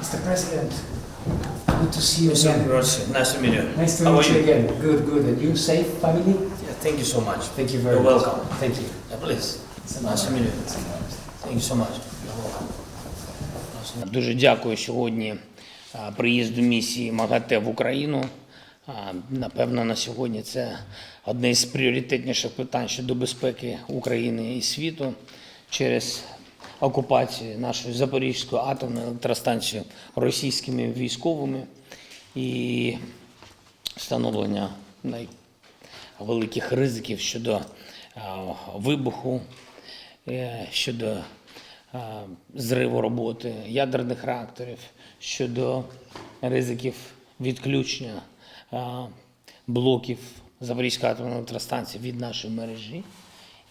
Mr. President, good to see you So, again. Grazie. Nice to meet you. Nice to How meet are you you? again. Good, good. And you safe, family? Yeah, thank you so much. Thank you very You're much. welcome. Thank you. Yeah, please. It's an Nice to honor. meet you. It's an honor. Thank you so much. You're welcome. Дуже дякую сьогодні а, приїзду місії МАГАТЕ в Україну. А, Напевно, на сьогодні це одне з пріоритетніших питань щодо безпеки України і світу через окупацію нашої Запорізької атомної електростанції російськими військовими і встановлення найвеликих ризиків щодо вибуху, е, щодо е, зриву роботи ядерних реакторів, щодо ризиків відключення е, блоків Запорізької атомної електростанції від нашої мережі.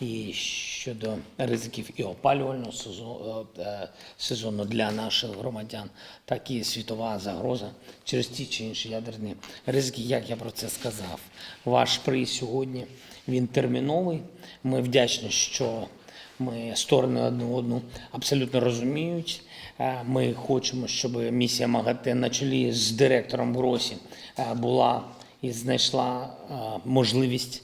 І щодо ризиків і опалювального сезону, е, сезону для наших громадян, так і світова загроза через ті чи інші ядерні ризики, як я про це сказав. Ваш приїзд сьогодні він терміновий. Ми вдячні, що ми сторони одну одну абсолютно розуміють. Е, Ми хочемо, щоб місія МАГАТЕ на чолі з директором Гросі е, була і знайшла е, можливість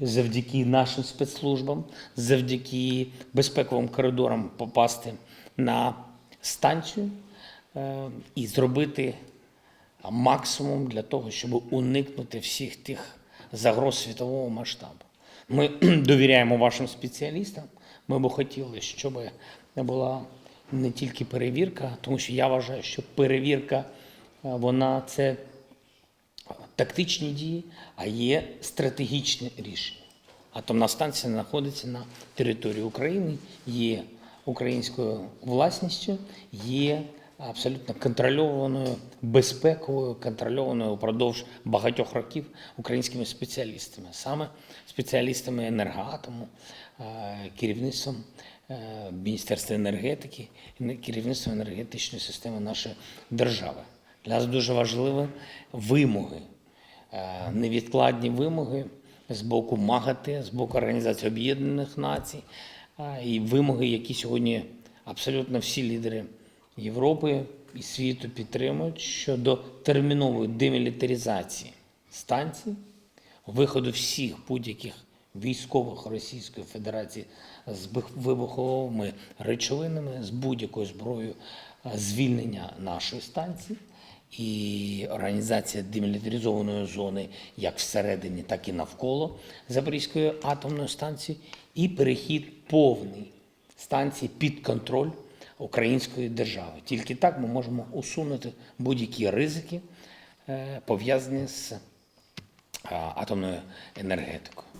завдяки нашим спецслужбам, завдяки безпековим коридорам попасти на станцію е, і зробити максимум для того, щоб уникнути всіх тих загроз світового масштабу. Ми довіряємо вашим спеціалістам. Ми б хотіли, щоб була не тільки перевірка, тому що я вважаю, що перевірка е, вона це тактичні дії, а є стратегічні рішення. Атомна станція знаходиться на території України, є українською власністю, є абсолютно контрольованою, безпековою, контрольованою впродовж багатьох років українськими спеціалістами, саме спеціалістами енергоатому, е, керівництвом е, Міністерства енергетики, керівництвом енергетичної системи нашої держави. Для нас дуже важливі вимоги, невідкладні вимоги з боку МАГАТЕ, з боку Організації Об'єднаних Націй, е, і вимоги, які сьогодні абсолютно всі лідери Європи і світу підтримують щодо термінової демілітаризації станцій, виходу всіх будь-яких військових Російської Федерації з вибуховими речовинами, з будь-якою зброєю, е, звільнення нашої станції і організація демілітаризованої зони як всередині, так і навколо Запорізької атомної станції, і перехід повний станції під контроль української держави. Тільки так ми можемо усунути будь-які ризики, е, пов'язані з е, атомною енергетикою.